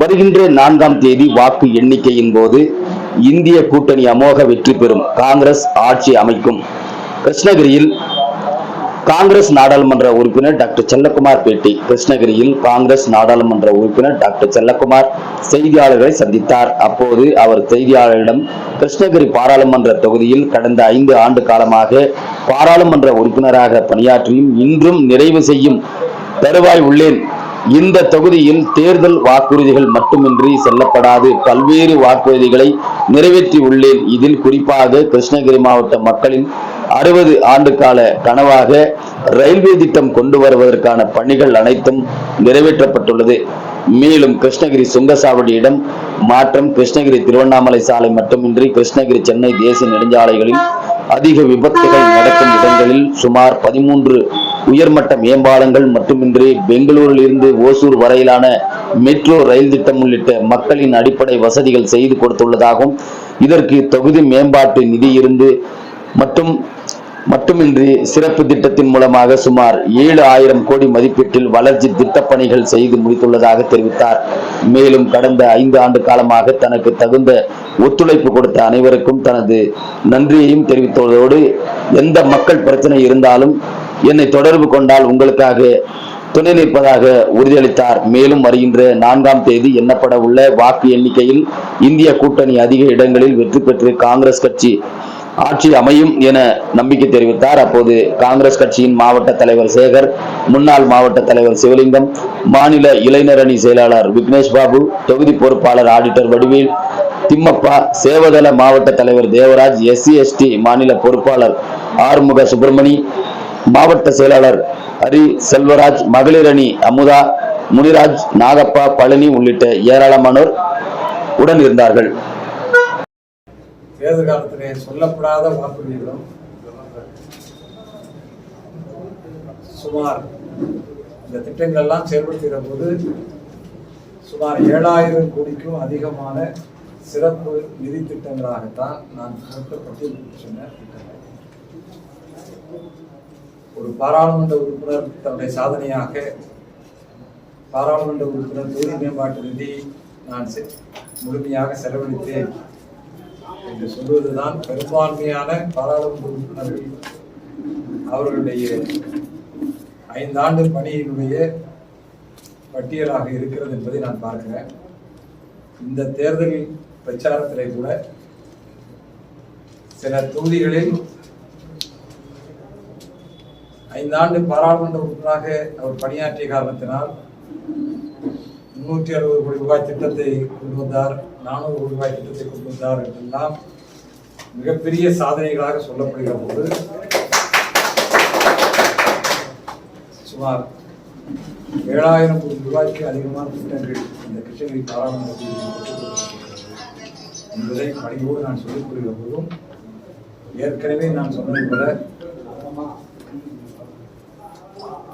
வருகின்ற நான்காம் தேதி வாக்கு எண்ணிக்கையின் போது இந்திய கூட்டணி அமோக வெற்றி பெறும். காங்கிரஸ் ஆட்சி அமைக்கும். கிருஷ்ணகிரியில் காங்கிரஸ் நாடாளுமன்ற உறுப்பினர் டாக்டர் செல்லக்குமார் பேட்டி. கிருஷ்ணகிரியில் காங்கிரஸ் நாடாளுமன்ற உறுப்பினர் டாக்டர் செல்லக்குமார் செய்தியாளர்களை சந்தித்தார். அப்போது அவர் செய்தியாளர்களிடம் கிருஷ்ணகிரி பாராளுமன்ற தொகுதியில் கடந்த ஐந்து ஆண்டு காலமாக பாராளுமன்ற உறுப்பினராக பணியாற்றியும் இன்றும் நிறைவு செய்யும் தருவாய் உள்ளேன். இந்த தொகுதியில் தேர்தல் வாக்குறுதிகள் மட்டுமின்றி செல்லப்படாது. பல்வேறு வாக்குறுதிகளை நிறைவேற்றி உள்ளேன். இதில் குறிப்பாக கிருஷ்ணகிரி மாவட்ட மக்களின் அறுபது ஆண்டு கால கனவாக ரயில்வே திட்டம் கொண்டு வருவதற்கான பணிகள் அனைத்தும் நிறைவேற்றப்பட்டுள்ளது. மேலும் கிருஷ்ணகிரி சுங்கசாவடியிடம் மாற்றம் கிருஷ்ணகிரி திருவண்ணாமலை சாலை மட்டுமின்றி கிருஷ்ணகிரி சென்னை தேசிய நெடுஞ்சாலைகளில் அதிக விபத்துகள் நடக்கும் இடங்களில் சுமார் பதிமூன்று உயர்மட்ட மேம்பாலங்கள் மட்டுமின்றி பெங்களூரில் இருந்து ஓசூர் வரையிலான மெட்ரோ ரயில் திட்டம் உள்ளிட்ட மக்களின் அடிப்படை வசதிகள் செய்து கொடுத்துள்ளதாகவும் இதற்கு தொகுதி மேம்பாட்டு நிதி இருந்து மற்றும் மட்டுமின்றி சிறப்பு திட்டத்தின் மூலமாக சுமார் ஏழு ஆயிரம் கோடி மதிப்பீட்டில் வளர்ச்சி திட்டப்பணிகள் செய்து முடித்துள்ளதாக தெரிவித்தார். மேலும் கடந்த ஐந்து ஆண்டு காலமாக தனக்கு தகுந்த ஒத்துழைப்பு கொடுத்த அனைவருக்கும் தனது நன்றியையும் தெரிவித்துள்ளதோடு எந்த மக்கள் பிரச்சனை இருந்தாலும் என்னை தொடர்பு கொண்டால் உங்களுக்காக துணை நிற்பதாக உறுதியளித்தார். மேலும் வருகின்ற நான்காம் தேதி எண்ணப்பட உள்ள வாக்கு எண்ணிக்கையில் இந்திய கூட்டணி அதிக இடங்களில் வெற்றி பெற்று காங்கிரஸ் கட்சி ஆட்சி அமையும் என நம்பிக்கை தெரிவித்தார். அப்போது காங்கிரஸ் கட்சியின் மாவட்ட தலைவர் சேகர் முன்னாள் மாவட்ட தலைவர் சிவலிங்கம் மாநில இளைஞர் அணி செயலாளர் விக்னேஷ் பாபு தொகுதி பொறுப்பாளர் ஆடிட்டர் வடிவேல் திம்மப்பா சேவதள மாவட்ட தலைவர் தேவராஜ் எஸ்சி எஸ்டி மாநில பொறுப்பாளர் ஆறுமுக சுப்பிரமணி மாவட்ட செயலாளர் ஹரி செல்வராஜ் மகளிர் அணி அமுதா முனிராஜ் நாகப்பா பழனி உள்ளிட்ட ஏராளமானோர் உடன் இருந்தார்கள். தேர்தல் காலத்திலே சொல்லப்படாத வாக்குறுதிகளும் சுமார் இந்த திட்டங்கள் எல்லாம் செயல்படுத்துகிற போது சுமார் ஏழாயிரம் கோடிக்கும் அதிகமான சிறப்பு நிதி திட்டங்களாகத்தான் நான் மொத்த சொன்ன ஒரு பாராளுமன்ற உறுப்பினர் தன்னுடைய சாதனையாக பாராளுமன்ற உறுப்பினர் தொகுதி மேம்பாட்டு நிதி நான் செ- முழுமையாக செலவழித்தேன். என்று சொல்வதுதான் பெரும்பான்மையான பாராளுமன்ற உறுப்பினர்கள் அவர்களுடைய ஐந்தாண்டு பணியினுடைய பட்டியலாக இருக்கிறது என்பதை நான் பார்க்கிறேன். இந்த தேர்தல் பிரச்சாரத்திலே கூட சில தொகுதிகளில் ஐந்தாண்டு பாராளுமன்ற உறுப்பினராக அவர் பணியாற்றிய காரணத்தினால் நூற்றி அறுபது கோடி ரூபாய் திட்டத்தை கொண்டு வந்தார். நானூறு கோடி ரூபாய் திட்டத்தை கொண்டு வந்தார் என்றெல்லாம் மிகப்பெரிய சாதனைகளாக சொல்லப்படுகிற போது சுமார் ஏழாயிரம் கோடி ரூபாய்க்கு அதிகமான திட்டங்கள் இந்த கிருஷ்ணகிரி பாராளுமன்றத்தில் என்பதை பணிபோடு நான் சொல்லிக் கொள்கிற போதும் ஏற்கனவே நான் சொன்னது போல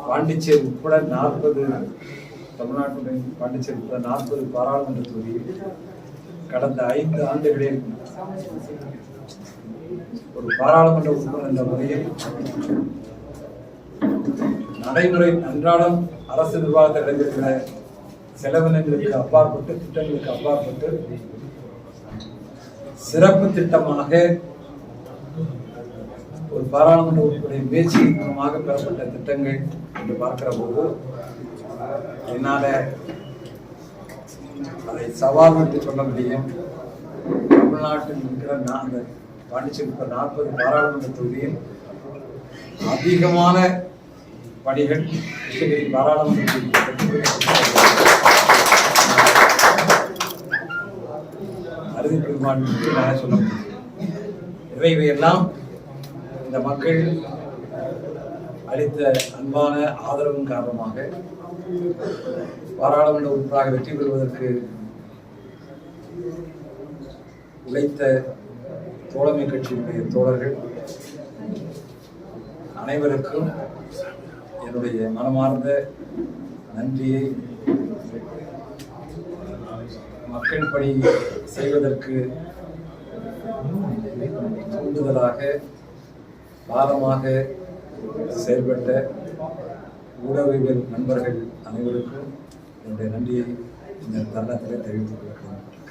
பாண்டிச்சேரி உட்பட நாற்பது தமிழ்நாட்டுடன் பாண்டிச்சேரி நாற்பது பாராளுமன்ற தொகுதியில் கடந்த ஐந்து ஆண்டுகளில் ஒரு பாராளுமன்ற உறுப்பினர் என்ற முறையில் நடைமுறை அன்றாடம் அரசு நிர்வாகத்தில் நடைபெறுகிற செலவினங்களுக்கு அப்பாற்பட்டு திட்டங்களுக்கு அப்பாற்பட்டு சிறப்பு திட்டமாக ஒரு பாராளுமன்ற உறுப்பினரின் பேச்சின் மூலமாக பெறப்பட்ட திட்டங்கள் என்று பார்க்கிற போது என்னால அதை சவால் என்று சொல்ல முடியும் தமிழ்நாட்டில் இருக்கிற நா- அந்த பாண்டிச்சேரி நாற்பது பாராளுமன்ற தொகுதியில் அதிகமான பணிகள் கிருஷ்ணகிரி பாராளுமன்ற தொகுதியில் பெற்றுக்கொள்ளப்பட்டிருக்கிறது. அறுதி பெரும்பான்மை சொல்ல முடியும் இவை இவையெல்லாம் இந்த மக்கள் அளித்த அன்பான ஆதரவின் காரணமாக பாராளுமன்ற உறுப்பினராக வெற்றி பெறுவதற்கு உழைத்த தோழமை கட்சியினுடைய தோழர்கள் அனைவருக்கும் என்னுடைய மனமார்ந்த நன்றியை மக்கள் பணி செய்வதற்கு தூண்டுதலாக பாரமாக செயல்பட்ட ஊடகவியல் நண்பர்கள் அனைவருக்கும் என்னுடைய நன்றியை இந்த தருணத்தில் தெரிவித்துக் கொள்கிறேன்.